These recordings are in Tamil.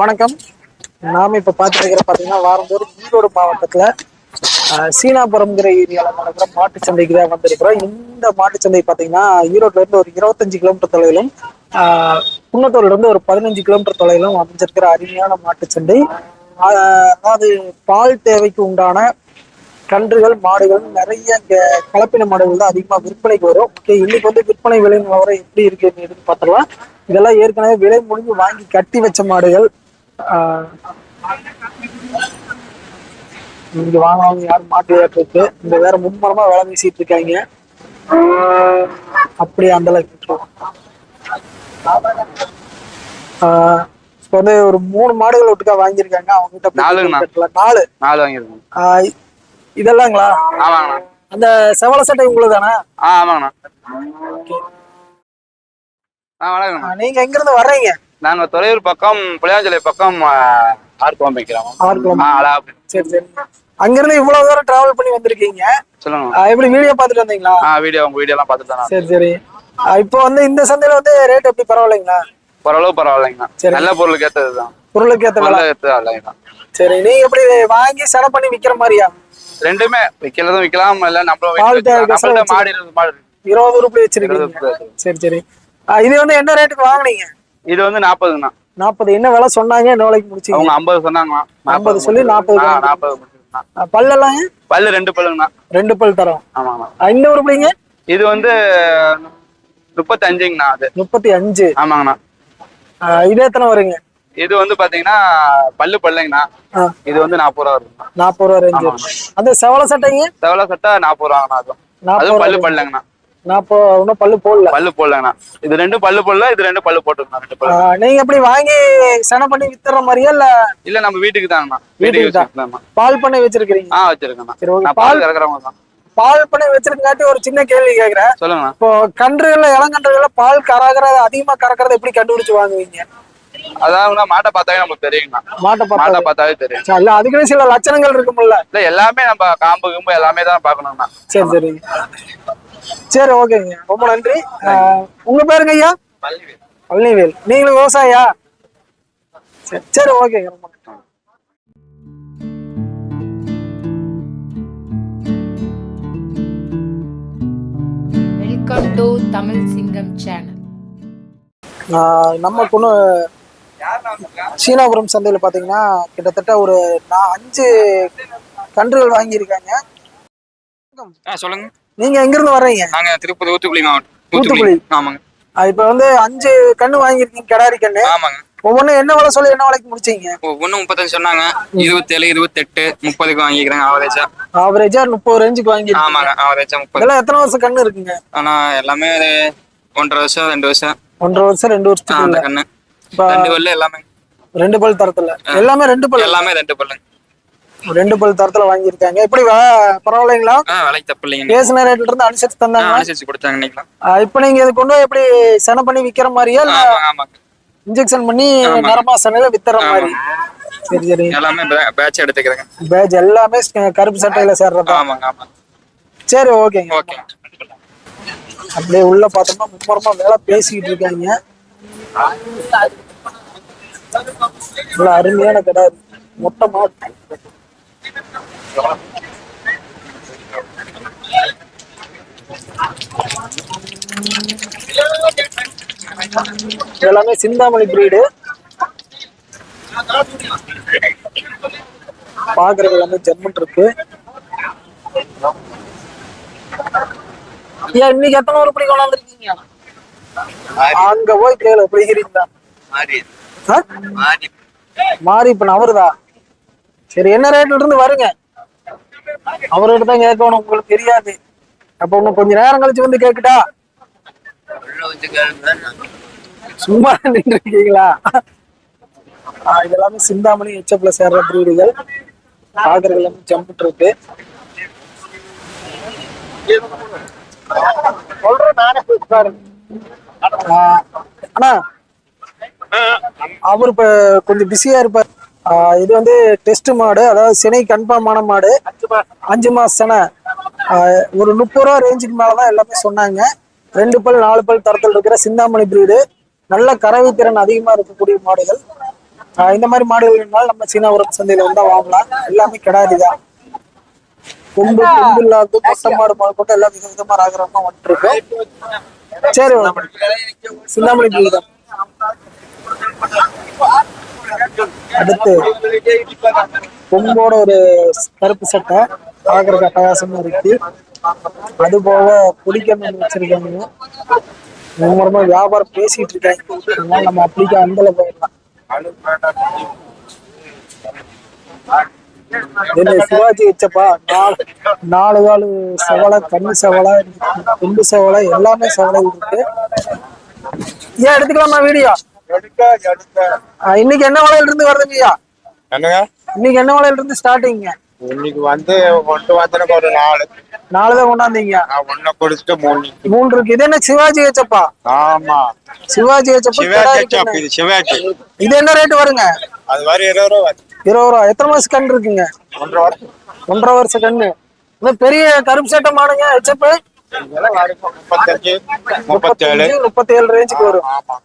வணக்கம். நாம இப்ப பார்த்துட்டு பாத்தீங்கன்னா வாரந்தோறும் ஈரோடு மாவட்டத்துல சீனாபுரம்ங்கிற ஏரியால நடக்கிற மாட்டு சந்தைக்கு தான் வந்திருக்கிறோம். இந்த மாட்டு சந்தை பாத்தீங்கன்னா ஈரோட்ல இருந்து ஒரு இருபத்தஞ்சு கிலோமீட்டர் தொலைவிலும் ஆஹ் குன்னத்தூர்ல இருந்து ஒரு பதினஞ்சு கிலோமீட்டர் தொலைவிலும் அமைஞ்சிருக்கிற அருமையான மாட்டு சந்தை. அதாவது பால் தேவைக்கு உண்டான கன்றுகள் மாடுகள் நிறைய இங்க கலப்பின மாடுகள் தான் அதிகமா விற்பனைக்கு வரும். ஓகே இன்னைக்கு வந்து விற்பனை விலை நிலவரம் எப்படி இருக்கு அப்படின்னு பார்த்துடலாம் இதெல்லாம் ஏற்கனவே விலை முடிஞ்சு வாங்கி கட்டி வச்ச மாடுகள். இங்க வாங்குவாங்க யாரும் மாட்டு ஏற்றுக்கு இந்த வேற மும்மரமா வேலை வீசிட்டு இருக்காங்க. அப்படியே அந்த அளவுக்கு இப்ப வந்து ஒரு மூணு மாடுகள் ஒட்டுக்கா வாங்கியிருக்காங்க. அவங்க கிட்ட. நாலு? நாலு வாங்கியிருக்கோம். ஆஹ் இதெல்லாங்களா? ஆமாங்கண்ணா. அந்த செவல சட்டை உங்களுக்கு தானே ஆமாங்கண்ணா. ஆ வணக்கம்ண்ணா நீங்க எங்க இருந்து வர்றீங்க நாங்கள் துறையூர் பக்கம் புளியாஞ்சலை பக்கம் ஆர்குவம் வைக்கிறோம் ஆர்குளம். ஆ அழகா சரி சரி. அங்க இருந்து இவ்வளவு தூரம் டிராவல் பண்ணி வந்திருக்கீங்க. சொல்லுங்க எப்படி வீடியோ பார்த்துட்டு வந்தீங்களா? ஆ வீடியோ உங்க வீடியோலாம் பார்த்துட்டு தான் சரி சரி. இப்போ வந்து இந்த சந்தையில வந்து ரேட் எப்படி? பரவாயில்லைங்களா? பரவாயில்லைங்கண்ணா. சரி. நல்ல பொருளுக்கு ஏற்றது தான். பொருளுக்கு ஏத்த பொருளுக்கு சரி நீங்க எப்படி வாங்கி செலவு பண்ணி விக்கிற மாதிரியா? ரெண்டுமே விற்கிறதும் விற்கலாம் இல்லை கசம் மாடு இருபது மாடு. இருபது ரூபாய் வச்சிருக்கீங்க. சரி சரி. இது வந்து என்ன ரேட்டுக்கு வாங்குனீங்க? இது வந்து நாற்பதுங்கண்ணா. நாற்பது. என்ன விலை சொன்னாங்க? என்ன விலைக்கு முடிச்சீங்க? அவங்க ஐம்பது சொன்னாங்கண்ணா. ஐம்பது சொல்லி நாற்பது நாற்பது பல்லெல்லாம் பல்லு ரெண்டு பல்லுங்கண்ணா. ரெண்டு பல் தரோம். ஆமாங்கண்ணா. ஆஹ் இந்த உருப்படிங்க இது வந்து முப்பத்தஞ்சுங்கண்ணா அது. முப்பத்தி அஞ்சு ஆமாங்கண்ணா இது எத்தனை வருங்க? இது வந்து பாத்தீங்கன்னா பல்லு பல்லுங்கண்ணா. இது வந்து நாற்பது ரூபா வருங்கண்ணா நாற்பது ரூபா ரேஞ்சு. அந்த செவல சட்டைங்க? செவல சட்டை நாற்பது ரூபாங்கண்ணா அதுவும் அதுவும் பல்லு பல்லுங்கண்ணா. நாற்பது இன்னும் பல்லு போடல. பல்லு போடலங்கண்ணா. இது ரெண்டும் பல்லு போடல இது ரெண்டு பல்லு போட்டுருக்கோம் ரெண்டு பல்லு. நீங்க எப்படி வாங்கி சென பண்ணி வித்துற மாதிரியா இல்ல? இல்ல நம்ம வீட்டுக்கு தாங்கண்ணா வீட்டுக்கு தான். பால் பண்ணை வச்சிருக்கீங்க ஆ வச்சிருக்கேண்ணா சரி ஓகே. நான் பால் கறக்குறவங்க தான். பால் பண்ணை வச்சிருக்காட்டி ஒரு சின்ன கேள்வி கேக்குறேன். சொல்லுங்கண்ணா. இப்போ கன்றுகள்ல இளங்கன்றுகள்ல பால் கறக்கிறது அதிகமா கறக்கிறத எப்படி கண்டுபிடிச்சு வாங்குவீங்க? அதாவது மாட்டை பார்த்தாவே நமக்கு தெரியுங்கண்ணா. மாட்டை மாட்டை பார்த்தாவே தெரியும். இல்ல அதுக்குன்னு சில லட்சணங்கள் இருக்கும்ல. இல்ல எல்லாமே நம்ம காம்பு கிம்பு எல்லாமே தான் பார்க்கணுங்கண்ணா. சரி சரி சரி ஓகேங்க ரொம்ப நன்றி. உங்க பேருங்க ஐயா? பழனிவேல். நீங்களும் விவசாயியா? சரி சரி ஓகேங்க ரொம்ப நன்றி. வெல்கம் டு தமிழ் சிங்கம் சேனல். ஆஹ் நம்ம கொண்டு சீனாபுரம் சந்தையில் பார்த்தீங்கன்னா கிட்டத்தட்ட ஒரு நான் அஞ்சு கன்றுகள் வாங்கியிருக்காங்க. சொல்லுங்க. நீங்க எங்கிருந்து வர்றீங்க? நாங்க திருப்பதி ஊத்துக்குளி மாவட்டம் ஊத்துக்குளி. ஆமாங்க. இப்போ வந்து அஞ்சு கண்ணு வாங்கியிருக்கீங்க கிடாரி கண்ணு. ஆமாங்க. ஒவ்வொன்றும் என்ன விலை சொல்லி என்ன விலைக்கு முடிச்சீங்க? ஒன்னு முப்பத்தஞ்சு சொன்னாங்க. இருபத்தேழு இருபத்தெட்டு முப்பதுக்கு வாங்கிக்கிறேங்க ஆவரேஜா ஆவரேஜா முப்பது ரேஞ்சுக்கு வாங்கியிருக்கீங்க. ஆமாங்க ஆவரேஜா முப்பது. இதெல்லாம் எத்தனை வருஷம் கண்ணு இருக்குங்க? ஆனா எல்லாமே ஒன்றரை வருஷம் ரெண்டு வருஷம். ஒன்றரை வருஷம் ரெண்டு வருஷத்துக்கு அந்த கண்ணு. ரெண்டு பல்லு எல்லாமே. ரெண்டு பல் தரத்துல. எல்லாமே ரெண்டு பல் எல்லாமே ரெண்டு பல்லு ரெண்டு பல் தரத்துல வாங்கியிருக்காங்க. எப்படி பரவாயில்லைங்களா? விலைக்கு தப்பு இல்லைங்க பேசின ரேட்ல இருந்து அனுசரிச்சு தந்தாங்க அனுசரிச்சு கொடுத்தாங்க இன்னைக்கு இப்போ நீங்க இது கொண்டு எப்படி சென பண்ணி விக்கிற மாதிரியா இல்ல இன்ஜெக்ஷன் பண்ணி ஆமா. நரமா சனையில வித்துற மாதிரி? சரி சரி. எல்லாமே பேட்ச் எடுத்துக்கிறேங்க. பேஜ் எல்லாமே கருப்பு சட்டையில சேர்றதா? ஆமாங்க ஆமாங்க சரி ஓகேங்க. ஓகே. அப்படியே உள்ள பார்த்தோம்னா மும்மரமா வேலை பேசிக்கிட்டு இருக்காங்க. நல்ல அருமையான கடை மொட்டை மாட்டு எல்லாமே சிந்தாமணி பிரீடு பாக்குறது எல்லாமே ஜெர்மன் இருக்கு. ஏன் இன்னைக்கு எத்தனை உருப்படி கொண்டாந்துருக்கீங்க? அங்க போய் கேளு பிடிக்கிறீங்களா? மாறி இப்ப நவருதா? சரி என்ன ரேட்ல இருந்து வருங்க? அவர்கிட்ட தான் கேட்கணும் உங்களுக்கு தெரியாது. அப்ப இன்னும் கொஞ்ச நேரம் கழிச்சு வந்து கேக்குட்டா சும்மா நின்று இருக்கீங்களா ஆ, இது எல்லாமே சிந்தாமணி எச்சப்ல சேர்ற பிரீடுகள் பாக்குறது எல்லாமே ஜம்பிட்டு இருக்கு. அண்ணா அவர் இப்ப கொஞ்சம் பிஸியா இருப்பார். இது வந்து டெஸ்ட் மாடு அதாவது சினை கன்ஃபார்ம் ஆன மாடு. அஞ்சு மாசம். சினை ஒரு முப்பது ரூபா ரேஞ்சுக்கு மேலதான் எல்லாமே சொன்னாங்க. ரெண்டு பல் நாலு பல் தரத்தில் இருக்கிற சிந்தாமணி பிரீடு. நல்ல கறவை திறன் அதிகமா இருக்கக்கூடிய மாடுகள். இந்த மாதிரி மாடுகள் நம்ம சீனாபுரம் சந்தையில வந்தா வாங்கலாம். எல்லாமே கிடாரிதான் கொம்பு கொம்பு இல்லாத மொட்டை மாடு மாடு போட்டு எல்லாம் வித விதமா ராகரமா வந்துட்டு இருக்கு சரி சிந்தாமணி பீடம் அடுத்து கொம்போட ஒரு கருப்பு சட்டை பார்க்கறதுக்கு அட்டகாசமா இருக்கு. அது போக புடிக்கணும் வச்சிருக்காங்க. மும்முரமா வியாபாரம் பேசிட்டு இருக்கேன். அதனால நம்ம அப்படிக்க அந்தல போயிடலாம். சிவாஜி வச்சப்பா? நாலு நாலு காலு செவலை கண்ணு செவலை குண்டு செவலை எல்லாமே செவலை இருக்கு. ஏன் எடுத்துக்கலாமா வீடியோ? இன்னைக்கு என்ன விலையில இருந்து வருதுங்கய்யா என்னங்க? இன்னைக்கு என்ன விலையில இருந்து ஸ்டார்டிங்க இன்னைக்கு வந்து கொண்டு வந்தனுக்கு ஒரு நாலு. நாலு தான் கொண்டாந்தீங்க. ஒண்ணு கொடுத்துட்டு மூணு மூணு. இருக்கு இது என்ன சிவாஜி வச்சப்பா? ஆமா. சிவாஜி வச்சப்பா. இது சிவாஜி. இது என்ன ரேட் வருங்க? அது மாதிரி இருபது ரூபா. இருபது ரூபா. எத்தனை மாசம் கன்று இருக்குங்க? ஒன்றரை வருஷம். ஒன்றரை வருஷம் கண்ணு இந்த பெரிய கருப்பு சட்டை மாடுங்க வரைக்கும் முப்பத்தஞ்சு முப்பத்தேழு. முப்பத்தி ஏழு ரேஞ்சுக்கு வரும். ஆமா.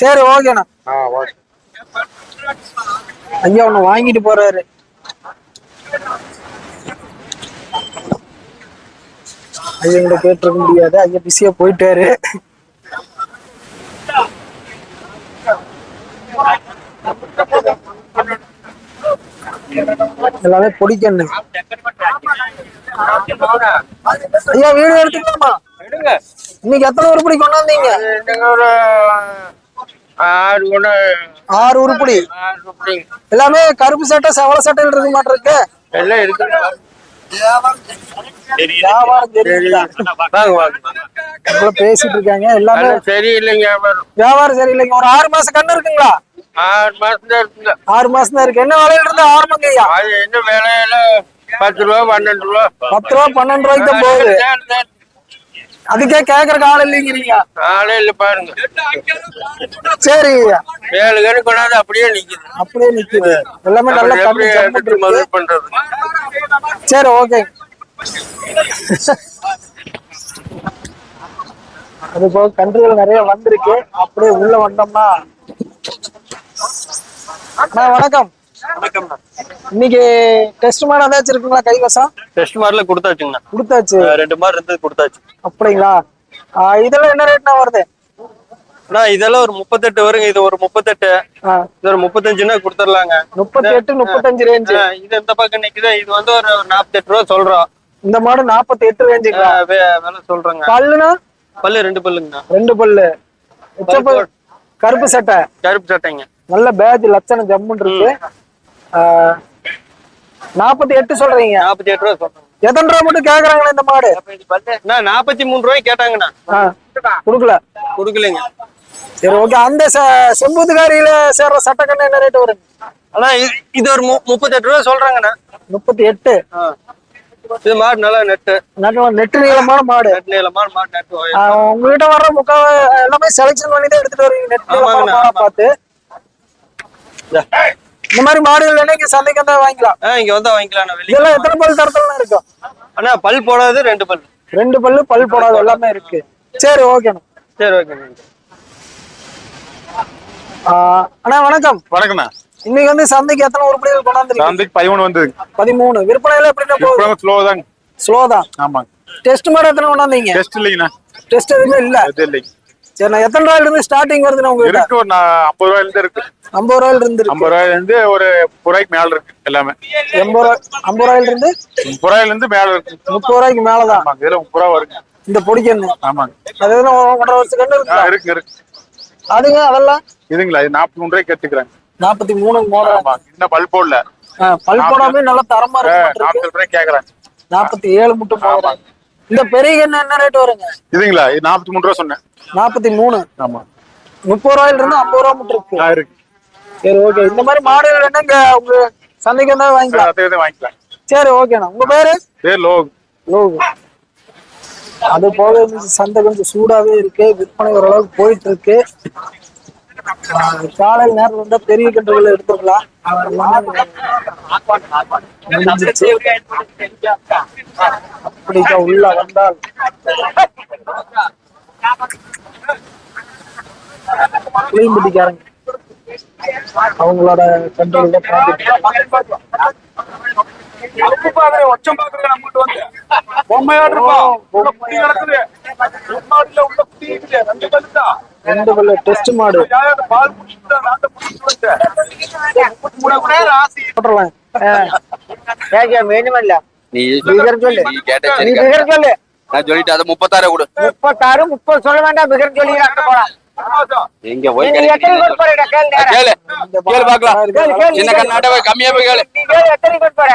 சரி ஓகேண்ணா ஐயா ஒண்ணு வாங்கிட்டு போறாரு. ஐயா கிட்ட கேட்டிருக்க முடியாது. ஐயா பிஸியா போயிட்டாரு. எல்லாமே பொடிக்கண்ணு. ஐயா வீடு எடுத்துக்கலாமா? இன்னைக்கு எத்தனை உருப்படி கொண்டாந்தீங்க? ஒரு ஆறு ஆறு உருப்படி. எல்லாமே கருப்பு சட்டை செவல சட்டையில் இருக்க மாட்டிருக்கு எல்லாம் இருக்கு. பேசிட்டு இருக்காங்க. எல்லாமே சரியில்லைங்க வியாபாரம். சரியில்லைங்க. ஒரு ஆறு மாசம் கண்ணு இருக்குங்களா? ஆறு மாசம் தான் இருக்குங்க. ஆறு மாசம் தான் இருக்கு. என்ன விலையில இருந்து ஆரம்பங்க ஐயா? அது என்ன விலையில? பத்து ரூபா பன்னெண்டு ரூபா. பத்து ரூபா பன்னெண்டு ரூபாய்க்கு தான் போகுது. அதுக்கே கேக்குறக்கு ஆள் இல்லைங்கிறீங்க. ஆளே இல்ல பாருங்க. சரி. ஏழு கணக்கு கொண்டாந்து அப்படியே நிக்குது. அப்படியே நிக்குது. எல்லாமே நல்ல கம்மி. முதல் பண்றது சரி ஓகே. அது போக கன்றுகள் நிறைய வந்திருக்கு. அப்படியே உள்ள வந்தோம்னா. அண்ணா வணக்கம். இன்னைக்கு டெஸ்ட் மாடு ஏதாச்சும் இருக்குங்களா கைவசம்? டெஸ்ட் மார்ல கொடுத்தாச்சுங்கண்ணா. கொடுத்தாச்சு. ரெண்டு மார் இருந்தது கொடுத்தாச்சு. அப்படிங்களா? இதெல்லாம் என்ன ரேட்னா வருது? அண்ணா இதெல்லாம் ஒரு முப்பத்தெட்டு வருங்க. இது ஒரு முப்பத்தெட்டு. இது ஒரு முப்பத்தஞ்சுன்னா கொடுத்துடலாங்க முப்பத்தி எட்டு முப்பத்தஞ்சு ரேஞ்சு இது இந்த பக்கம் நிக்குது இது வந்து ஒரு நாற்பத்தெட்டு ரூபா சொல்றோம். இந்த மாடு நாற்பத்தி எட்டு வே- விலை சொல்றேங்க. பல்லுனா பல்லு ரெண்டு பல்லுங்கண்ணா. ரெண்டு பல்லு. கருப்பு சட்டை. கருப்பு சட்டைங்க. நல்ல பேட்ச் லட்சணம் ஜம்முன்னு இருக்கு. நாற்பத்தி எட்டு சொல்றீங்க. நாற்பத்தி எட்டு ரூபா சொல்றேங்க எத்தனை ரூபா மட்டும் கேக்குறாங்களா இந்த மாடு? நாற்பத்தி மூணு ரூபாய் கேட்டாங்கண்ணா. கொடுக்கல? கொடுக்கலைங்க. சரி ஓகே அந்த செம்பூத்துக்காரியில சேர்ற சட்டக்கண்ணு என்ன ரேட் வருங்க? அண்ணா இது ஒரு மு- முப்பத்தெட்டு ரூபா சொல்றாங்கண்ணா. முப்பத்தி எட்டு. இது மாடு நல்லா நெட்டு. நல்ல நெட்டு நீளமான மாடு. நெட் நீளமான மாடு நெட்டு ஆ, உங்ககிட்ட வர்ற முக்கா எல்லாமே செலக்ஷன் பண்ணி தான் எடுத்துட்டு வருவீங்க. நெட். பார்த்து. இந்த மாதிரி மாடுகள் வேணா இங்க சந்தைக்கு வந்தா வாங்கிக்கலாம். இங்க வந்தா வாங்கிக்கலாம். வெளியே இதெல்லாம் எத்தனை பல் தரத்துல இருக்கும் அண்ணா பல் போடாது ரெண்டு பல். ரெண்டு பல்லு பல் போடாது எல்லாமே இருக்கு. சரி ஓகேண்ணா சரி ஓகே அண்ணா. வணக்கம். வணக்கண்ணா இன்னைக்கு வந்து சந்தைக்கு எத்தனை உருப்படிகள் கொண்டாந்துருக்கீங்க? சந்தைக்கு பதிமூணு வந்தது பதிமூணு. விற்பனையில எப்படின்னா ஸ்லோ தாங்க. ஸ்லோ தான். ஆமாங்க. டெஸ்ட் மாடு எத்தனை கொண்டாந்தீங்க? டெஸ்ட் இல்லைங்கண்ணா. டெஸ்ட் எதுவுமே இல்ல. இல்லைங்க. சரி நான் எத்தனை ரூபாயில இருந்து ஸ்டார்டிங் வருதுண்ணா உங்ககிட்ட இருக்கு ஒரு ஐம்பது ரூபாயில இருந்து இருக்கு. ஐம்பது ரூபாயில இருந்து ஐம்பது ரூபாயில இருந்து ஒரு ரூபாய்க்கு மேல இருக்கு எல்லாமே. எண்பது ரூபாய் ஐம்பது ரூபாயில இருந்து முப்பது ரூபாயில இருந்து மேல இருக்கு. முப்பது ரூபாய்க்கு மேலதான்? இதுல முப்பது ரூபா வருங்க. இந்த பொடிக்கண்ணு ஆமாங்க. அது ஒன்றரை வருஷம் கண்ணு இருக்கு இருக்கு. அதுங்க அதெல்லாம்? இதுங்களா இது நாற்பத்தி மூணு ரூபாய்க்கு எடுத்துக்கிறாங்க நாற்பத்தி மூணு ஆமாங்க இன்னும் பல் போடல. பல் போடாம நல்லா தரமா இருக்கு நாற்பது ரூபாய்க்கு கேக்குறாங்க. நாற்பத்தி ஏழு மட்டும் போடுறாங்க. இந்த பெரிய கண்ணு என்ன ரேட் வருங்க? இதுங்களா? இது நாற்பத்தி மூணு ரூபா சொன்னேன். நாற்பத்தி மூணு. ஆமா. முப்பது ரூபாயில இருந்து ஐம்பது ரூபா மட்டும் இருக்கு இருக்கு. சரி ஓகே இந்த மாதிரி வேணா இங்க உங்க சந்தைக்கு வந்தா வாங்கிக்கலாம். வாங்கிக்கலாம். சரி ஓகேண்ணா உங்க பேரு? பேர் லோ லோகு. அது போக சந்தை கொஞ்சம் சூடாவே இருக்கு. விற்பனை ஓரளவுக்கு போயிட்டு இருக்கு. காலையில் நேரம் வந்தா பெரிய கன்றுகள் எடுத்துக்கலாம். அப்படிக்கா உள்ள வந்தால். புளியம்பட்டிக்காரங்க அவங்களோட கண்ட்ரோல் தான் அப்பு பாக்குற ஒச்சம் பாக்குற நம்மகிட்ட வந்து பொம்மையாடு இருப்போம் உள்ள குட்டி கிடக்குது. உள்ள குட்டி இருக்குது. ரெண்டு கழுத்தா ரெண்டு பல்ல டெஸ்ட் மாடு. பால் குடிச்சுட்டு நாட்டை குடிச்சுட்டு ராசி போட்டுறலாம். வேணுமல்ல நீ பிகர் சொல்லு. நீ கேட்ட நான் சொல்லிட்டு அதை முப்பத்தாறு கொடு. முப்பத்தாறு முப்பது சொல்ல வேண்டாம். பிகர் சொல்லி போலாம். எங்க போய் கேளு. கேளு. பாக்கலாம். சின்ன. கண்ணாட்ட கம்மியா போய் கேளு. எத்தனை? சரி,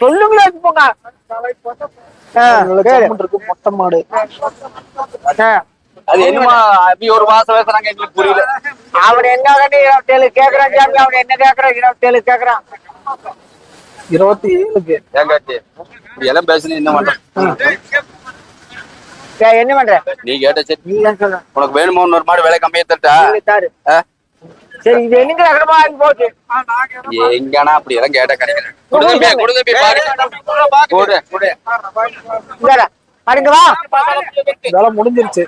சொல்லுங்களே போங்க. மொட்டை மாடு. அது என்னமா அப்படி ஒரு மாசம் பேசுறாங்க எங்களுக்கு புரியல. அவன் என்ன இருபத்தேழு கேக்குறான் சாமி அவன் என்ன கேக்குறான் இருபத்தேழு கேக்குறான். இருபத்தி ஏழுக்கு ஏங்காட்டி இப்படி எல்லாம் பேசுனீங்க என்ன மாட்டேன் சரி, என்ன பண்ற? நீ கேட்ட சரி. உனக்கு வேணுமோ இன்னொரு மாடு விலை கம்மியா தட்டா? சரி இது அகரமா ஆகி போச்சு எங்கனா அப்படி எல்லாம் கேட்ட கிடைக்கிறேன் கொடுங்க கொடுங்க பாரு கொடு கொடு இந்தாடா, பாருங்க வா. வேலை முடிஞ்சிருச்சு.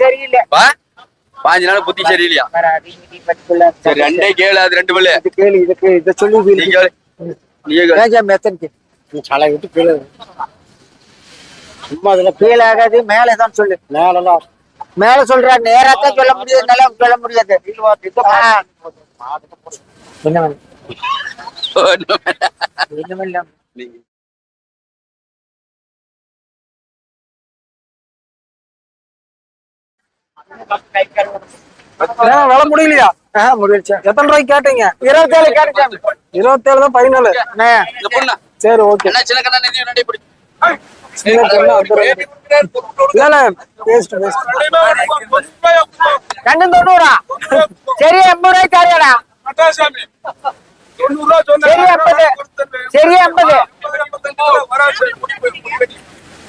சரியில்லை. பாஞ்சு நாளா புத்தி சரியில்லையா? சரி ரெண்டே கேளு அது ரெண்டு பல்லு. இது கேளு இது கேளு இதை சொல்லி நீ கேளு. நீ கேளு. ஏஜா மெத்தனுக்கு நீ சலை விட்டு கீழே சும்மா அதுல கீழே ஆகாது மேலே தான் சொல்லு. மேலலாம் மேல சொல்றா நேரா தான் சொல்ல முடியாது நல்லா சொல்ல முடியாது. என்ன? என்ன வேலை முடியலையா? ஆ, முடிஞ்சுச்சு. எத்தனை ரூபாய்க்கு கேட்டீங்க? இருபத்தேழு கேட்டுச்சாமி. இருபத்தேழு தான் ஃபைனல் சரி ஓகே. தொண்ணூறா சரி எண்பது ரூபாய்க்கு தரையாடா சரி எண்பது. சரி எண்பது.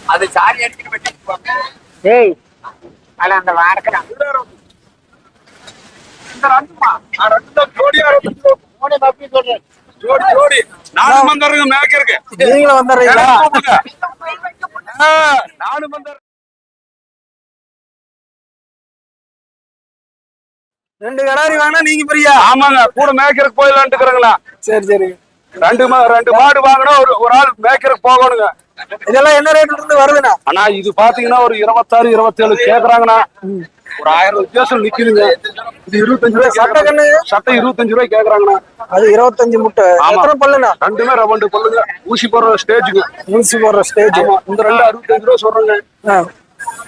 அது சாரி அடிக்கிட்டு வெட்டி ஏய் அட அந்த வாரக்கடா நாலு மந்தருங்க மேய்க்க இருக்கு நீங்களும் வந்துடுறீங்களா நாலு மந்தர் ரெண்டு கடாரி வேணா நீங்க பிரியா ஆமாங்க கூட மேய்க்கிறதுக்கு போயிடலான்ட்டு இருக்கிறாங்களா சரி சரி ரெண்டு மா ரெண்டு மாடு வாங்கினா ஒரு ஒரு ஆள் மேய்க்கிறதுக்கு போகணுங்க இதெல்லாம் என்ன ரேட்ல இருந்து வருதுண்ணா? ஆனா இது பாத்தீங்கன்னா ஒரு இருபத்தாறு இருபத்தேழு கேக்குறாங்கண்ணா. ஒரு ஆயிரம் வித்தியாசம் நிக்குதுங்க. இது இருபத்தஞ்சு ரூபாய் சட்டை கண்ணு சட்டை இருபத்தஞ்சு ரூபாய் கேக்குறாங்கண்ணா. அது இருபத்தஞ்சு முட்டை. எத்தனை பல்லுண்ணா? ரெண்டுமே ரெண்டு பொண்ணுங்க ஊசி போடுற ஸ்டேஜுங்க ஊசி போடுற ஸ்டேஜ். இந்த ரெண்டு அறுபத்தஞ்சு ரூபா சொல்றாங்க.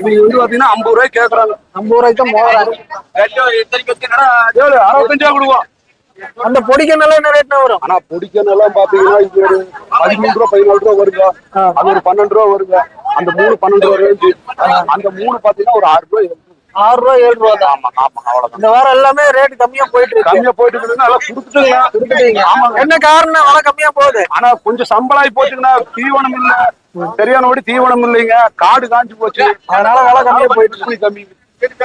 இது வந்து பாத்தீங்கன்னா ஐம்பது ரூபாய் கேக்குறாங்க. ஐம்பது ரூபாய்க்கு ஏழு அறுபத்தஞ்சா கொடுவோம் அந்த பொடிக்கண்ணெல்லாம் என்ன ரேட்னா வரும்? ஆனா பொடிக்கனெல்லாம் பாத்தீங்கன்னா இது ஒரு பதிமூணு ரூபா பதினாலு ரூபா வருங்க. அது ஒரு பன்னெண்டு ரூபா வருங்க. அந்த மூணு பன்னெண்டு ரூபா ரேஞ்சு அந்த மூணு பாத்தீங்கன்னா ஒரு ஆறு ரூபாய். ஆறு ரூபா ஏழு ரூபா தான். ஆமா ஆமா அவ்வளவுதான். இந்த வாரம் எல்லாமே ரேட் கம்மியா போயிட்டு இருக்கு. கம்மியா போயிட்டு இருக்குதுன்னா அதெல்லாம் கொடுத்துட்டுங்க. கொடுத்துட்டீங்க ஆமாங்க. என்ன காரணம் விலை கம்மியா போகுது? ஆனா கொஞ்சம் சம்பளாயி போச்சுங்கன்னா தீவனம் இல்ல. சரியானபடி தீவனம் இல்லைங்க. காடு காஞ்சு போச்சு. அதனால விலை கம்மியா போயிட்டு இருக்கு. கம்மி.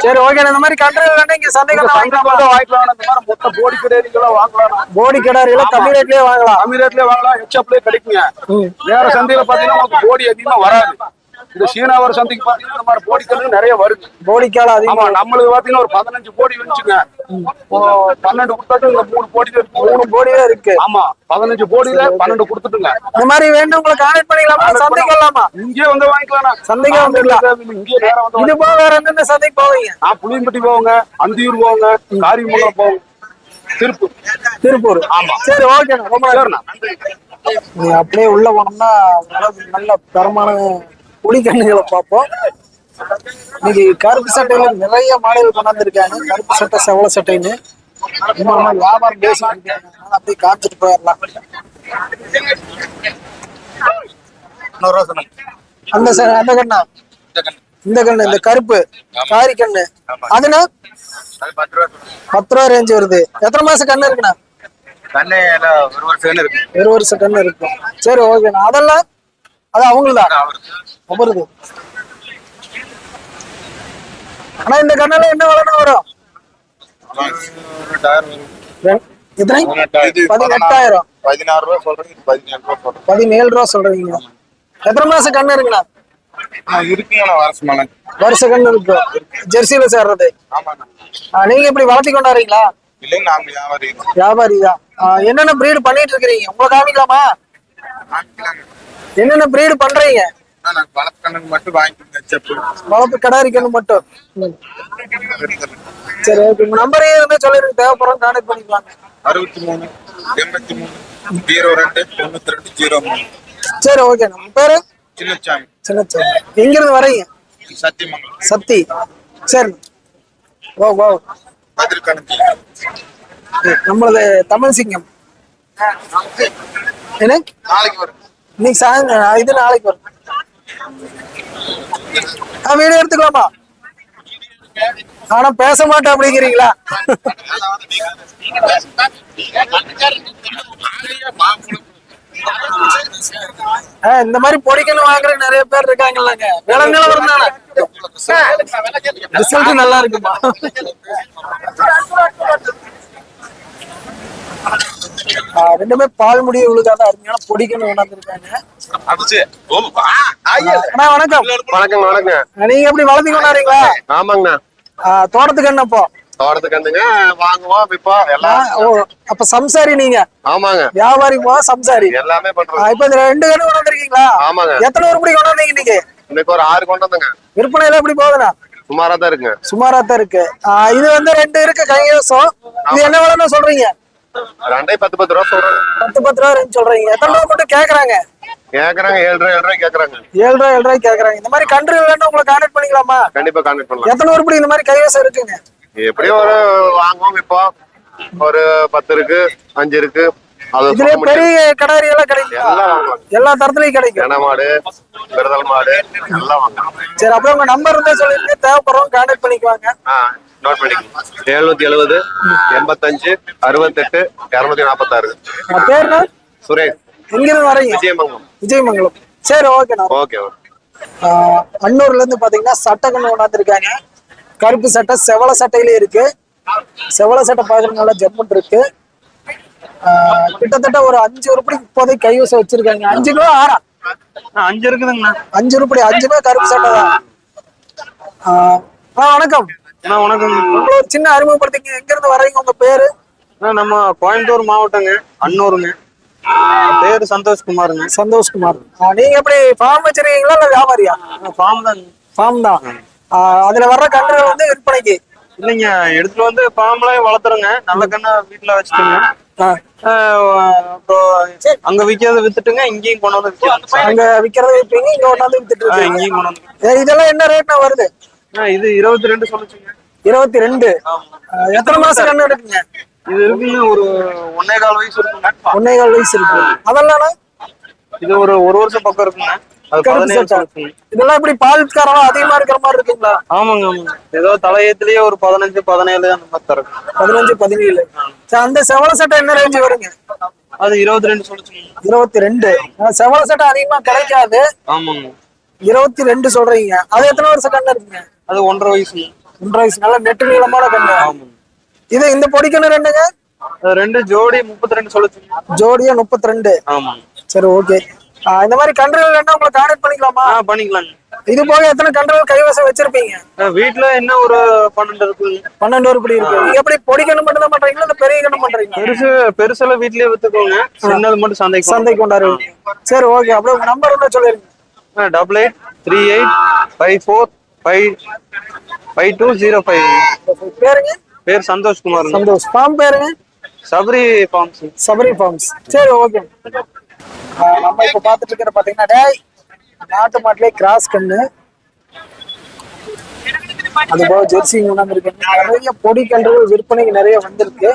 சரி ஓகே இந்த மாதிரி கண்ட்ரி வேணா இங்க வந்து வாங்கிக்கலாம். இந்த மாதிரி மொத்த போடி கிடையாது வாங்கலாம் போடி கிடாரியில கம்மி ரேட்லயே வாங்கலாம். கம்மி ரேட்லயே வாங்கலாம். ஹெச்அப்லயே கிடைக்குங்க. வேற சந்தையில பாத்தீங்கன்னா போடி அதிகமா வராது. இந்த சீனாவர சந்தைக்கு பாத்தீங்கன்னா இந்த மாதிரி போடி கல்லு நிறைய வருது. போடிக்கால ஆமா அதிகமா நம்மளுக்கு பாத்தீங்கன்னா ஒரு பதினஞ்சு கோடி வந்துச்சுங்க பன்னெண்டு கொடுத்தாட்டு இந்த மூணு இருக்கு. மூணு போடி தான் இருக்கு. ஆமா பதினஞ்சு கோடியில பன்னெண்டு கொடுத்துட்டுங்க. இந்த மாதிரி வேண்டும்களை கான்டெக்ட் பண்ணிக்கலாமா? சந்தைக்கு வரலாமா இங்கேயே வந்து வாங்கிக்கலாம் சந்தைக்கே வந்துடலாம். இங்கேயே நேரம் வந்து இது போக வேற எந்தெந்த சந்தைக்கு போவீங்க? நான் புளியம்பட்டி போவோங்க அந்தியூர் போவோங்க காரியமங்கலம் போவோங்க திருப்பூர். திருப்பூர். ஆமா. சரி ஓகே ரொம்ப சரிண்ணா நீ அப்படியே உள்ள போனோம்னா நல்ல தரமான புலிக்கண்ணுகளை பார்ப்போம். இன்னைக்கு கருப்பு சட்டையில நிறைய மாடல் கொண்டாந்துருக்காங்க. கருப்பு சட்டை செவல சட்டைன்னு. இன்னொரு நாள் வியாபாரம் பேசிட்டு அப்படியே காமிச்சிட்டு போயிடலாம். அந்த ச- அந்த கண்ணா? இந்த கண்ணு இந்த கருப்பு. காரி கண்ணு. அதுனா பத்து ரூபா ரேஞ்ச் வருது. எத்தனை மாசம் கண்ணு இருக்குண்ணா? கண்ணே ஒரு வருஷம் கண்ணு இருக்கும் சரி ஓகேண்ணா அதெல்லாம் அது அவங்களுதான் அவருது ஆனா இந்த கண்ணெல்லாம் என்ன விலைண்ணா வரும்? எத்தனை? இது பதினெட்டாயிரம். பதினாறு ரூபா சொல்றேன் இது பதினேழு ரூபா சொல்றேன். பதினேழு ரூபா சொல்றீங்க. எத்தனை மாசம் கண்ணு இருக்குண்ணா? இருக்குங்கண்ணா வரசுமான. வருஷ கண்ணு இருக்கு. ஜெர்சியில சேர்றது. நீங்க இப்படி வளர்த்தி கொண்டாடுறீங்களா? இல்லைங்க வியாபாரி வியாபாரி தான். என்னென்ன பிரீடு பண்ணிட்டு இருக்கிறீங்க? உங்களை காமிக்கலாமா? என்னென்ன பிரீடு பண்றீங்க? வளர்ப்பு கடாரிக்கணும் மட்டும். சரி ஓகே உங்க நம்பரே இருந்தா சொல்லிருங்க தேவைப்படுறோம் கான்டாக்ட் பண்ணிக்கலாங்க. அறுபத்தி மூணு எண்பத்தி மூணு ஜீரோ ரெண்டு தொண்ணூத்தி ரெண்டு ஜீரோ மூணு. சரி ஓகே நம்ம பேரு? சின்னச்சாமி. சின்ன சரி எங்க இருந்து வரீங்க சத்தியமங்கலம். சக்தி சரி. ஓ ஓ நம்மளது தமிழ் சிங்கம். என்ன? நாளைக்கு வரும். இன்னைக்கு சாயந்தரம் இது நாளைக்கு வரும். ஆ வீடியோ எடுத்துக்கலாமா? ஆனா பேச மாட்டேன் அப்படிங்கிறீங்களா? இந்த மாதிரி பொடிக்கல் வாங்குற நிறைய பேர் இருக்காங்கல்லங்க. விலை நிலவரம் தானே ரிசல்ட் நல்லா இருக்குமா? ரெண்டுமே பால் முடிய விழுக்காத அருமையான பொடிக்கணும் கொண்டாந்துருக்காங்க அண்ணா வணக்கம். வணக்கங்க வணக்கம் நீங்க எப்படி வளர்த்தி கொண்டாடுறீங்களா? ஆமாங்கண்ணா. தோட்டத்துக்கு என்ன தோட்டத்துக்கு வந்துங்க வாங்குவோம் விற்போம் எல்லாம் அப்ப சம்சாரி நீங்க. ஆமாங்க. வியாபாரி போ சம்சாரி. எல்லாமே பண்றோம். இப்ப இந்த ரெண்டு கண்ணு கொண்டாந்துருக்கீங்களா? ஆமாங்க. எத்தனை உருப்படி கொண்டாந்தீங்க இன்னைக்கு? இன்னைக்கு ஒரு ஆறு கொண்டு வந்தங்க. விற்பனை எல்லாம் எப்படி போகுதுண்ணா? சுமாரா தான் இருக்குங்க சுமாரா தான் இருக்கு. இது வந்து ரெண்டு இருக்கு கைவசம் இது என்ன விலைன்னு சொல்றீங்க? ரெண்டே பத்து பத்து ரூபா சொல்றேன். பத்து பத்து ரூபா ரேஞ்ச் சொல்றீங்க. எத்தனை ரூபா மட்டும் கேக்குறாங்க? கேக்குறாங்க ஏழு ரூபாய் ஏழு ரூபாய் கேக்குறாங்க. ஏழு ரூபாய் ஏழு ரூபாய் கேக்குறாங்க. இந்த மாதிரி கன்று இல்லைன்னா உங்களை கான்டாக்ட் பண்ணிக்கலாமா? கண்டிப்பா கான்டாக்ட் பண்ணலாம். எத்தனை உருப்படி இந்த மாதிரி கைவசம் இருக்குங்க? எப்படியும் ஒரு வாங்குவோம் விற்போம் ஒரு பத்து இருக்கு அஞ்சு இருக்கு. இதுல பெரிய கடாரி எல்லாம் கிடைக்கும். எல்லா தரத்துலயும் கிடைக்கும். மாடு விரதல் மாடு எல்லாம் சரி அப்புறம் உங்க நம்பர் இருந்தா சொல்லிருங்க தேவைப்படுறோம் கான்டாக்ட் பண்ணிக்குவாங்க. நோட் பண்ணிக்கலாம் எழுநூத்தி எழுபது எண்பத்தஞ்சு அறுபத்தெட்டு இரநூத்தி நாற்பத்தாறு. சுரேஷ். எங்கிருந்து வரீங்க விஜயமங்கலம். விஜயமங்கலம். சரி ஓகே நான் ஓகே ஓகே ஆஹ் அன்னூர்ல இருந்து பாத்தீங்கன்னா சட்டை கொண்டு கொண்டாந்துருக்காங்க. கருப்பு சட்டை செவல சட்டையிலே இருக்கு. செவல சட்டை பாக்குறது நல்லா ஜம்முன் இருக்கு. ஆஹ் கிட்டத்தட்ட ஒரு அஞ்சு உருப்படி இப்போதைக்கு கைவசம் வச்சிருக்காங்க. அஞ்சு கிலோ ஆறா? அஞ்சு இருக்குதுங்கண்ணா. அஞ்சு உருப்படி அஞ்சுமே கருப்பு சட்டை தான். ஆஹ் ஆஹ் வணக்கம். அண்ணா வணக்கம். சின்ன அறிமுகப்படுத்திங்க. எங்க இருந்து வர்றீங்க உங்க பேரு? நம்ம கோயம்புத்தூர் மாவட்டங்க. அன்னூருங்க. பேரு சந்தோஷ்குமாருங்க. சந்தோஷ்குமார். நீங்க எப்படி ஃபார்ம் வச்சிருக்கீங்களா இல்ல வியாபாரியா? ஃபார்ம் தான். ஃபார்ம் தான் அதுல வர்ற கன்றுகள் வந்து விற்பனைக்கு? இல்லைங்க எடுத்துட்டு வந்து ஃபார்ம்ல வளர்த்துறோங்க. நல்ல கண்ணா வீட்டுல அப்புறம் அங்க விக்கிறத வித்துட்டுங்க இங்கேயும் கொண்டு வந்து அங்க விக்கிறத விற்பீங்க இங்க கொண்டாந்து வித்துட்டு இங்கேயும் கொண்டு வந்து இதெல்லாம் என்ன ரேட்னா வருது? இது இருபத்தி ரெண்டு சொல்லுச்சுங்க. இருபத்தி ரெண்டு. எத்தனை மாசம் கண்ணு இருக்குங்க இது இருக்குங்க ஒரு ஒன்னே கால் வயசு இருக்குங்க. ஒன்னே கால் வயசு இருக்கு. அதெல்லாம் இது ஒரு ஒரு வருஷம் பக்கம் இருக்குங்க. இதெல்லாம் இப்படி பால் காரம் அதிகமா இருக்கிற மாதிரி இருக்குங்களா? ஆமாங்க ஆமாங்க. ஏதோ தலையத்திலேயே ஒரு பதினஞ்சு பதினேழு அந்த மாதிரி தரும். பதினஞ்சு பதினேழு. அந்த செவல சட்டை என்ன ரேஞ்சு வருங்க? அது இருபத்தி ரெண்டு சொல்லுச்சுங்க. இருபத்தி ரெண்டு. செவல சட்டை அதிகமா கிடைக்காது. ஆமாங்க. இருபத்தி ரெண்டு சொல்றீங்க. அது எத்தனை வருஷம் கண்ணு இருக்குங்க? அது ஒன்றரை வயசுங்க. நல்ல நெட்டு நீளமான கண்ணு இது இந்த பொடி கண்ணு ரெண்டுங்க ரெண்டு ஜோடி முப்பத்தி ரெண்டு சொல்லுச்சுங்க. ஜோடியா முப்பத்தி ரெண்டு ஆமாங்க சரி ஓகே. இந்த மாதிரி கன்றுகள் வேணா உங்களை கான்டாக்ட் பண்ணிக்கலாமா? ஆ பண்ணிக்கலாங்க. இது போக எத்தனை கன்றுகள் கைவசம் வச்சிருப்பீங்க? ஆ, வீட்ல என்ன ஒரு பன்னெண்டு இருக்குங்க. பன்னெண்டு உருப்படி இருக்கு. நீங்க எப்படி பொடி கண்ணு மட்டும் தான் பண்றீங்களா இல்ல பெரிய கண்ணு பண்றீங்களா? பெருசு பெருசெல்லாம் வீட்லயே வித்துக்கோங்க. சின்னது மட்டும் சந்தைக்கு சந்தை கொண்டாடுவீங்க சரி ஓகே. அப்படியே நம்பர் என்ன சொல்லிருங்க. Double eight three eight five four five five two zero five பேருங்க? பேர் சந்தோஷ் குமார் சந்தோஷ். ஃபார்ம் பேருங்க? சபரி ஃபார்ம்ஸ். சபரி ஃபார்ம்ஸ். சரி ஓகே. நம்ம இப்ப பாத்துட்டு இருக்கிற பாத்தீங்கன்னா டேய் நாட்டு மாட்டிலே கிராஸ் கண்ணு. அது போக ஜெர்சி கொண்டாந்து இருக்கு நிறைய பொடி கன்றுகள் விற்பனைக்கு நிறைய வந்திருக்கு.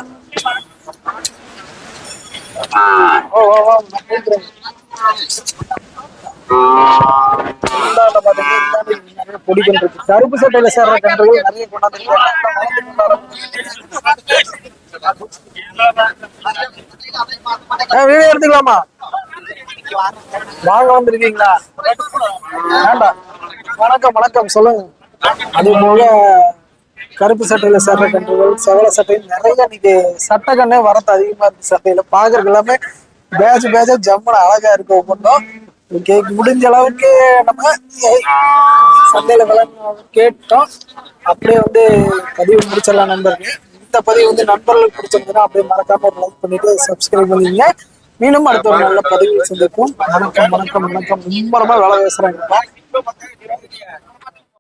ஓ ஓ ஓ நிறைய பொடி கன்று கருப்பு சட்டையில சேர்ற கன்றுகள் நிறைய கொண்டாந்து வீடியோ எடுத்துக்கலாமா வாங்க வந்திருக்கீங்களா வேண்டாம் வணக்கம் வணக்கம் சொல்லுங்க அது போல கருப்பு சட்டையில சேர்ற கன்றுகள் செவல சட்டை நிறைய இன்னைக்கு சட்டை கண்ணே வரத்து அதிகமா இருக்கு சட்டையில பாக்குறதுக்கு எல்லாமே பேஜ் பேஜா ஜம்முன அழகா இருக்கு ஒவ்வொன்றும். ஓகே முடிஞ்ச அளவுக்கு நம்ம சந்தையில விளம்பரம் கேட்டோம். அப்படியே வந்து பதிவு முடிச்சிடலாம் நண்பர்கள். இந்த பதிவு வந்து நண்பர்களுக்கு பிடிச்சிருந்ததுன்னா அப்படியே மறக்காம ஒரு லைக் பண்ணிட்டு சப்ஸ்கிரைப் பண்ணிங்க மீண்டும் அடுத்த ஒரு நல்ல பதிவு சந்திப்போம். வணக்கம் வணக்கம் வணக்கம். ரொம்ப ரொம்ப வேலை பேசுறாங்கப்பா